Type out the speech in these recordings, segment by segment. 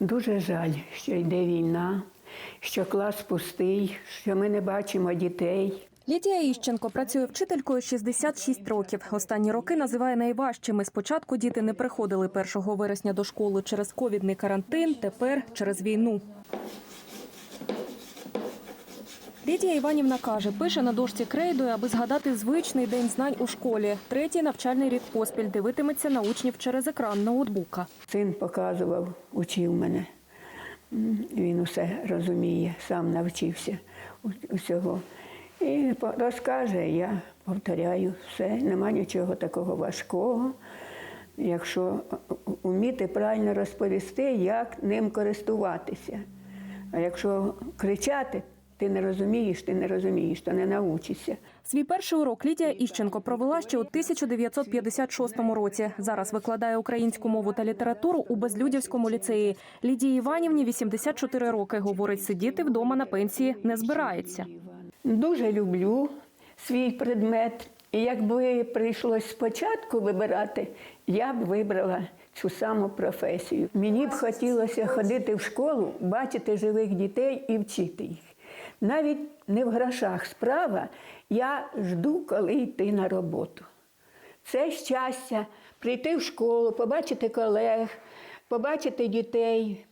Дуже жаль, що йде війна, що клас пустий, що ми не бачимо дітей. Лідія Іщенко працює вчителькою 66 років. Останні роки називає найважчими. Спочатку діти не приходили 1 вересня до школи через ковідний карантин, тепер через війну. Лідія Іванівна каже, пише на дошці крейдою, аби згадати звичний день знань у школі. Третій навчальний рік поспіль дивитиметься на учнів через екран ноутбука. Син показував, учив мене. Він усе розуміє, сам навчився усього. І розкаже, я повторяю все, нема нічого такого важкого. Якщо вміти правильно розповісти, як ним користуватися. А якщо кричати, ти не розумієш, ти не розумієш, то не научишся. Свій перший урок Лідія Іщенко провела ще у 1956 році. Зараз викладає українську мову та літературу у Безлюдівському ліцеї. Лідії Іванівні 84 роки. Говорить, сидіти вдома на пенсії не збирається. Дуже люблю свій предмет. І якби прийшлось спочатку вибирати, я б вибрала цю саму професію. Мені б хотілося ходити в школу, бачити живих дітей і вчити їх. Навіть не в грошах справа, я жду, коли йти на роботу. Це щастя прийти в школу, побачити колег, побачити дітей.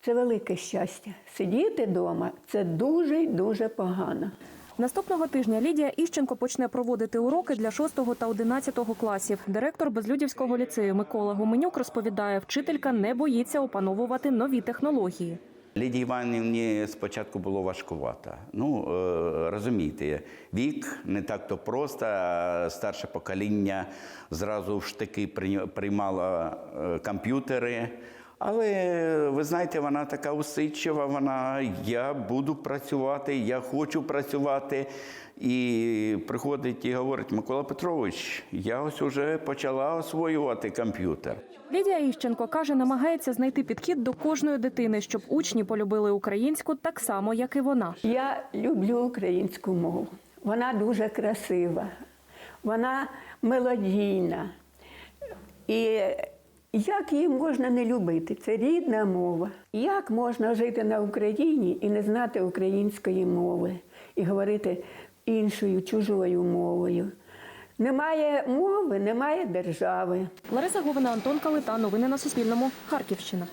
Це велике щастя. Сидіти вдома це дуже дуже погано. Наступного тижня Лідія Іщенко почне проводити уроки для 6 та 11 класів. Директор Безлюдівського ліцею Микола Гуменюк розповідає, вчителька не боїться опановувати нові технології. Лідії Іванівні спочатку було важкувато. Ну, е, розумієте, вік не так то просто. Старше покоління зразу в штики приймало е, комп'ютери. Але ви знаєте, вона така усидчива, вона я буду працювати, я хочу працювати. І приходить і говорить, Микола Петрович, я ось уже почала освоювати комп'ютер. Лідія Іщенко каже, намагається знайти підхід до кожної дитини, щоб учні полюбили українську так само, як і вона. Я люблю українську мову. Вона дуже красива, вона мелодійна. І як її можна не любити? Це рідна мова. Як можна жити на Україні і не знати української мови, і говорити іншою чужою мовою? Немає мови, немає держави. Лариса Говина, Антон Калита. Новини на Суспільному. Харківщина.